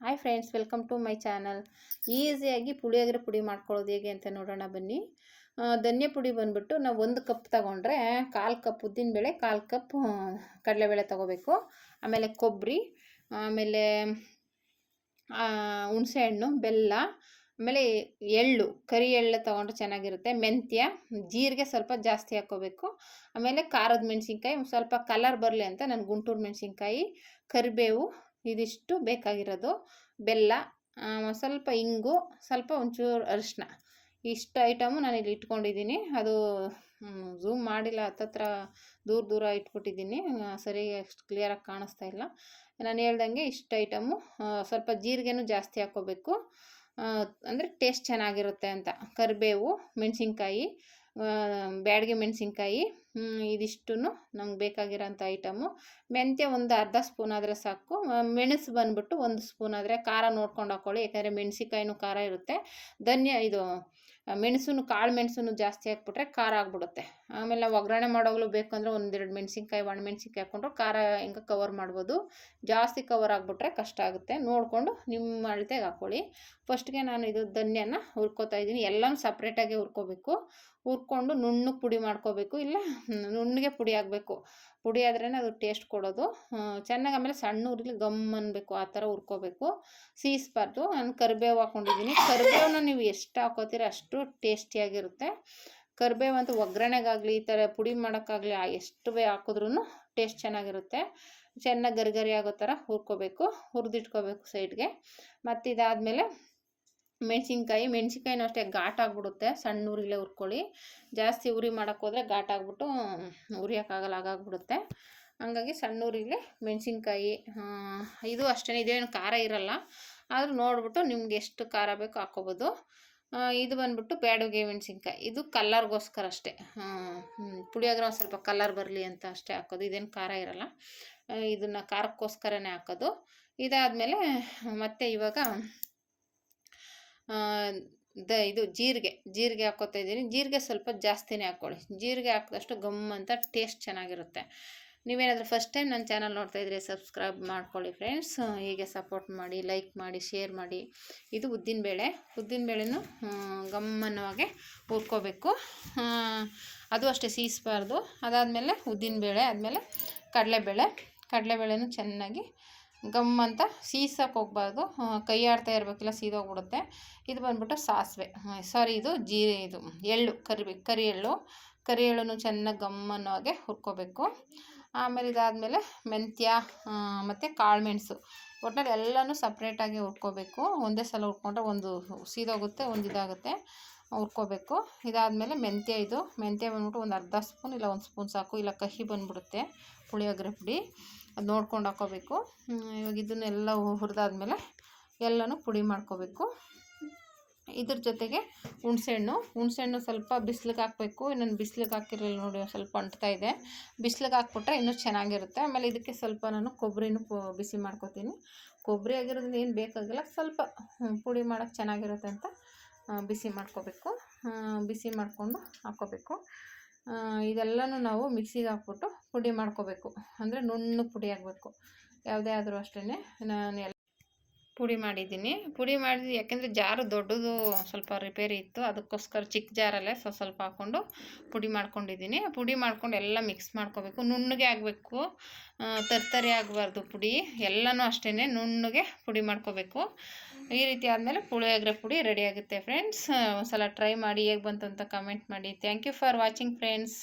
Hi friends welcome to my channel ಈಸಿಯಾಗಿ ಪುಳಿಯೋಗರೆ ಪುಡಿ ಮಾಡ್ಕೊಳ್ಳೋದು ಹೇಗೆ ಅಂತ ನೋಡೋಣ ಬನ್ನಿ. ಧನ್ಯ ಪುಡಿ ಬಂದ್ಬಿಟ್ಟು ನಾವು ಒಂದು ಕಪ್ ತಗೊಂಡ್ರೆ ಕಾಲು ಕಪ್ ಉದ್ದಿನಬೇಳೆ ಕಾಲು ಕಪ್ ಕಡಲೆಬೇಳೆ ತಗೋಬೇಕು. ಆಮೇಲೆ ಕೊಬ್ಬರಿ ಆಮೇಲೆ ಹುಣಸೆಹಣ್ಣು ಬೆಲ್ಲ, ಆಮೇಲೆ ಎಳ್ಳು, ಕರಿ ಎಳ್ಳು ತೊಗೊಂಡ್ರೆ ಚೆನ್ನಾಗಿರುತ್ತೆ. ಮೆಂತ್ಯ, ಜೀರಿಗೆ ಸ್ವಲ್ಪ ಜಾಸ್ತಿ ಹಾಕ್ಕೋಬೇಕು. ಆಮೇಲೆ ಖಾರದ ಮೆಣಸಿನ್ಕಾಯಿ, ಸ್ವಲ್ಪ ಕಲರ್ ಬರಲಿ ಅಂತ ನಾನು ಗುಂಟೂರು ಮೆಣಸಿನ್ಕಾಯಿ, ಕರಿಬೇವು ಇದಿಷ್ಟು ಬೇಕಾಗಿರೋದು. ಬೆಲ್ಲ ಸ್ವಲ್ಪ ಇಂಗು, ಸ್ವಲ್ಪ ಒಂಚೂರು ಅರಿಶಿನ ಇಷ್ಟು ಐಟಮು ನಾನು ಇಲ್ಲಿ ಇಟ್ಕೊಂಡಿದ್ದೀನಿ. ಅದು ಝೂಮ್ ಮಾಡಿಲ್ಲ, ಹತ್ತತ್ರ ದೂರ ದೂರ ಇಟ್ಬಿಟ್ಟಿದ್ದೀನಿ. ಸರಿಯಾಗಿ ಅಷ್ಟು ಕ್ಲಿಯರಾಗಿ ಕಾಣಿಸ್ತಾ ಇಲ್ಲ. ನಾನು ಹೇಳ್ದಂಗೆ ಇಷ್ಟು ಐಟಮು ಸ್ವಲ್ಪ ಜೀರಿಗೆನೂ ಜಾಸ್ತಿ ಹಾಕ್ಕೋಬೇಕು. ಅಂದರೆ ಟೇಸ್ಟ್ ಚೆನ್ನಾಗಿರುತ್ತೆ ಅಂತ. ಕರಿಬೇವು, ಮೆಣಸಿನ್ಕಾಯಿ ಬ್ಯಾಡಗೆ ಮೆಣಸಿನ್ಕಾಯಿ ಇದಿಷ್ಟು ನಮ್ಗೆ ಬೇಕಾಗಿರೋಂಥ ಐಟಮು. ಮೆಂತ್ಯ ಒಂದು ಅರ್ಧ ಸ್ಪೂನ್ ಆದರೆ ಸಾಕು. ಮೆಣಸು ಬಂದ್ಬಿಟ್ಟು ಒಂದು ಸ್ಪೂನ್ ಆದರೆ ಖಾರ ನೋಡ್ಕೊಂಡು ಹಾಕ್ಕೊಳ್ಳಿ ಯಾಕಂದರೆ ಮೆಣಸಿನ್ಕಾಯಿನೂ ಖಾರ ಇರುತ್ತೆ. ಧನ್ಯ, ಇದು ಮೆಣಸು ಕಾಳು ಮೆಣಸನ್ನು ಜಾಸ್ತಿ ಹಾಕ್ಬಿಟ್ರೆ ಖಾರ ಆಗ್ಬಿಡುತ್ತೆ. ಆಮೇಲೆ ನಾವು ಒಗ್ಗರಣೆ ಮಾಡೋಗ್ಲೂ ಬೇಕಂದ್ರೆ ಒಂದೆರಡು ಮೆಣಸಿನ್ಕಾಯಿ, ಒಣ ಮೆಣಸಿನ್ಕಾಯಿ ಹಾಕ್ಕೊಂಡ್ರು ಖಾರ ಹೆಂಗೆ ಕವರ್ ಮಾಡ್ಬೋದು. ಜಾಸ್ತಿ ಕವರ್ ಆಗಿಬಿಟ್ರೆ ಕಷ್ಟ ಆಗುತ್ತೆ. ನೋಡಿಕೊಂಡು ನಿಮ್ಮ ಅಳತೆಗೆ ಹಾಕ್ಕೊಳ್ಳಿ. ಫಸ್ಟ್ಗೆ ನಾನು ಇದು ಧನ್ಯನ ಹುರ್ಕೋತಾ ಇದ್ದೀನಿ. ಎಲ್ಲನೂ ಸಪ್ರೇಟಾಗಿ ಹುರ್ಕೋಬೇಕು. ಹುರ್ಕೊಂಡು ನುಣ್ಣಗೆ ಪುಡಿ ಮಾಡ್ಕೋಬೇಕು. ಇಲ್ಲ, ನುಣ್ಣಗೆ ಪುಡಿ ಆಗಬೇಕು ಪುಡಿ ಆದ್ರೇ ಅದು ಟೇಸ್ಟ್ ಕೊಡೋದು. ಚೆನ್ನಾಗಿ ಆಮೇಲೆ ಸಣ್ಣ ಉರಿಲಿ ಗಮ್ ಅನ್ಬೇಕು, ಆ ಥರ ಹುರ್ಕೋಬೇಕು. ಸೀಸ್ಬಾರ್ದು. ನಾನು ಕರಿಬೇವು ಹಾಕ್ಕೊಂಡಿದ್ದೀನಿ ಕರಿಬೇವನ್ನ ನೀವು ಎಷ್ಟು ಹಾಕೋತೀರ ಅಷ್ಟು ಟೇಸ್ಟಿಯಾಗಿರುತ್ತೆ. ಕರಿಬೇವು ಅಂತೂ ಒಗ್ಗರಣೆಗಾಗಲಿ, ಈ ಥರ ಪುಡಿ ಮಾಡೋಕ್ಕಾಗಲಿ ಎಷ್ಟು ಬೇ ಹಾಕಿದ್ರೂ ಟೇಸ್ಟ್ ಚೆನ್ನಾಗಿರುತ್ತೆ. ಚೆನ್ನಾಗಿ ಗರಿಗರಿ ಆಗೋ ಥರ ಹುರ್ಕೋಬೇಕು. ಹುರಿದಿಟ್ಕೋಬೇಕು ಸೈಡ್ಗೆ. ಮತ್ತು ಇದಾದಮೇಲೆ ಮೆಣಸಿನ್ಕಾಯಿ, ಮೆಣಸಿನ್ಕಾಯಿನೂ ಅಷ್ಟೇ ಘಾಟ್ ಆಗಿಬಿಡುತ್ತೆ, ಸಣ್ಣ ಉರಿಲೇ ಹುರ್ಕೊಳ್ಳಿ. ಜಾಸ್ತಿ ಉರಿ ಮಾಡೋಕ್ಕೆ ಹೋದರೆ ಘಾಟ್ ಆಗಿಬಿಟ್ಟು ಉರಿಯೋಕ್ಕಾಗಲ್ಲ ಆಗಾಗ್ಬಿಡುತ್ತೆ ಹಂಗಾಗಿ ಸಣ್ಣ ಉರಿಲೇ ಮೆಣಸಿನ್ಕಾಯಿ ಇದು ಅಷ್ಟೇ ಇದೇನು ಖಾರ ಇರಲ್ಲ. ಆದರೂ ನೋಡಿಬಿಟ್ಟು ನಿಮ್ಗೆ ಎಷ್ಟು ಖಾರ ಬೇಕೋ ಹಾಕ್ಕೋಬೋದು. ಇದು ಬಂದ್ಬಿಟ್ಟು ಬ್ಯಾಡುಗೆ ಮೆಣಸಿನ್ಕಾಯಿ, ಇದು ಕಲ್ಲರ್ಗೋಸ್ಕರ ಅಷ್ಟೇ. ಪುಳಿಯೋಗರೆ ಒಂದು ಸ್ವಲ್ಪ ಕಲ್ಲರ್ ಬರಲಿ ಅಂತ ಅಷ್ಟೇ ಹಾಕೋದು, ಇದೇನು ಖಾರ ಇರಲ್ಲ. ಇದನ್ನು ಖಾರಕ್ಕೋಸ್ಕರನೇ ಹಾಕೋದು. ಇದಾದಮೇಲೆ ಮತ್ತೆ ಇವಾಗ ದ ಇದು ಜೀರಿಗೆ ಜೀರಿಗೆ ಹಾಕೋತಾ ಇದ್ದೀನಿ. ಜೀರಿಗೆ ಸ್ವಲ್ಪ ಜಾಸ್ತಿನೇ ಹಾಕ್ಕೊಳ್ಳಿ. ಜೀರಿಗೆ ಹಾಕಿದಷ್ಟು ಗಮ್ ಅಂತ ಟೇಸ್ಟ್ ಚೆನ್ನಾಗಿರುತ್ತೆ. ನೀವೇನಾದರೂ ಫಸ್ಟ್ ಟೈಮ್ ನನ್ನ ಚಾನಲ್ ನೋಡ್ತಾ ಇದ್ರೆ ಸಬ್ಸ್ಕ್ರೈಬ್ ಮಾಡ್ಕೊಳ್ಳಿ ಫ್ರೆಂಡ್ಸ್ ಹೀಗೆ ಸಪೋರ್ಟ್ ಮಾಡಿ ಲೈಕ್ ಮಾಡಿ ಶೇರ್ ಮಾಡಿ. ಇದು ಉದ್ದಿನಬೇಳೆ ಉದ್ದಿನಬೇಳೆನೂ ಗಮ್ಮನವಾಗಿ ಹುರ್ಕೋಬೇಕು. ಅದು ಅಷ್ಟೇ ಸೀಸ್ಬಾರ್ದು. ಅದಾದಮೇಲೆ ಉದ್ದಿನಬೇಳೆ ಆದಮೇಲೆ ಕಡಲೆಬೇಳೆ. ಕಡಲೆಬೇಳೆನೂ ಚೆನ್ನಾಗಿ ಗಮ್ ಅಂತ ಸೀಸಕ್ಕೆ ಹೋಗ್ಬಾರ್ದು. ಕೈ ಆಡ್ತಾ ಇರಬೇಕಿಲ್ಲ, ಸೀದೋಗ್ಬಿಡುತ್ತೆ. ಇದು ಬಂದ್ಬಿಟ್ಟು ಸಾಸಿವೆ. ಸಾರಿ, ಇದು ಜೀರೆ ಇದು. ಎಳ್ಳು ಕರಿ ಕರಿ ಎಳ್ಳು ಕರಿ ಎಳ್ಳು ಚೆನ್ನಾಗಿ ಗಮ್ ಅನ್ನೋ ಹಾಗೆ ಹುರ್ಕೋಬೇಕು. ಆಮೇಲೆ ಇದಾದಮೇಲೆ ಮೆಂತ್ಯ ಮತ್ತು ಕಾಳುಮೆಣಸು. ಒಟ್ಟಿನಲ್ಲಿ ಎಲ್ಲನೂ ಸಪ್ರೇಟಾಗಿ ಹುರ್ಕೋಬೇಕು. ಒಂದೇ ಸಲ ಹುರ್ಕೊಂಡ್ರೆ ಒಂದು ಸೀದೋಗುತ್ತೆ, ಒಂದು ಇದಾಗುತ್ತೆ. ಹುರ್ಕೋಬೇಕು. ಇದಾದಮೇಲೆ ಮೆಂತ್ಯ ಇದು. ಮೆಂತ್ಯ ಬಂದ್ಬಿಟ್ಟು ಒಂದು ಅರ್ಧ ಸ್ಪೂನ್ ಇಲ್ಲ ಒಂದು ಸ್ಪೂನ್ ಸಾಕು. ಇಲ್ಲ ಕಹಿ ಬಂದ್ಬಿಡುತ್ತೆ. ಪುಳಿಯೋಗರೆ ಪುಡಿ ಅದು ನೋಡ್ಕೊಂಡು ಹಾಕ್ಕೋಬೇಕು ಹ್ಮ್, ಇವಾಗ ಇದನ್ನೆಲ್ಲ ಹುರಿದಾದ್ಮೇಲೆ ಎಲ್ಲನೂ ಪುಡಿ ಮಾಡ್ಕೋಬೇಕು. ಇದ್ರ ಜೊತೆಗೆ ಹುಣಸೆಹಣ್ಣು. ಹುಣಸೆಹಣ್ಣು ಸ್ವಲ್ಪ ಬಿಸ್ಲಿಗೆ ಹಾಕಬೇಕು. ಇನ್ನೊಂದು ಬಿಸ್ಲಿಗೆ ಹಾಕಿರಲಿಲ್ಲ ನೋಡಿ ಸ್ವಲ್ಪ ಅಂಟ್ತಾ ಇದೆ. ಬಿಸಿಲಿಗೆ ಹಾಕ್ಬಿಟ್ರೆ ಇನ್ನೂ ಚೆನ್ನಾಗಿರುತ್ತೆ. ಆಮೇಲೆ ಇದಕ್ಕೆ ಸ್ವಲ್ಪ ನಾನು ಕೊಬ್ಬರಿನೂ ಬಿಸಿ ಮಾಡ್ಕೋತೀನಿ. ಕೊಬ್ಬರಿ ಆಗಿರೋದ್ರಿಂದ ಏನು ಬೇಕಾಗಿಲ್ಲ. ಸ್ವಲ್ಪ ಪುಡಿ ಮಾಡೋಕ್ಕೆ ಚೆನ್ನಾಗಿರುತ್ತೆ ಅಂತ ಬಿಸಿ ಮಾಡ್ಕೋಬೇಕು. ಬಿಸಿ ಮಾಡಿಕೊಂಡು ಹಾಕ್ಕೋಬೇಕು ಇದೆಲ್ಲನೂ ನಾವು ಮಿಕ್ಸಿಗೆ ಹಾಕ್ಬಿಟ್ಟು ಪುಡಿ ಮಾಡ್ಕೋಬೇಕು. ಅಂದರೆ ನುಣ್ಣಗೆ ಪುಡಿ ಆಗಬೇಕು. ಯಾವುದೇ ಆದರೂ ಅಷ್ಟೇ ನಾನು ಪುಡಿ ಮಾಡಿದ್ದೀನಿ. ಪುಡಿ ಮಾಡಿದ್ದು ಯಾಕೆಂದರೆ ಜಾರು ದೊಡ್ಡದು ಸ್ವಲ್ಪ ರಿಪೇರಿ ಇತ್ತು. ಅದಕ್ಕೋಸ್ಕರ ಚಿಕ್ಕ ಜಾರಲ್ಲೇ ಸ್ವಲ್ಪ ಸ್ವಲ್ಪ ಹಾಕ್ಕೊಂಡು ಪುಡಿ ಮಾಡ್ಕೊಂಡಿದ್ದೀನಿ. ಪುಡಿ ಮಾಡ್ಕೊಂಡು ಎಲ್ಲ ಮಿಕ್ಸ್ ಮಾಡ್ಕೋಬೇಕು. ನುಣ್ಣಗೆ ಆಗಬೇಕು. ತರ್ತರಿ ಆಗಬಾರ್ದು ಪುಡಿ. ಎಲ್ಲನೂ ಅಷ್ಟೇ ನುಣ್ಣಗೆ ಪುಡಿ ಮಾಡ್ಕೋಬೇಕು. ಈ ರೀತಿ ಆದಮೇಲೆ ಪುಳಿಯೋಗರೆ ಪುಡಿ ರೆಡಿ ಆಗುತ್ತೆ ಫ್ರೆಂಡ್ಸ್ ಒಂದ್ಸಲ ಟ್ರೈ ಮಾಡಿ ಹೇಗೆ ಬಂತು ಅಂತ ಕಮೆಂಟ್ ಮಾಡಿ. Thank you for watching friends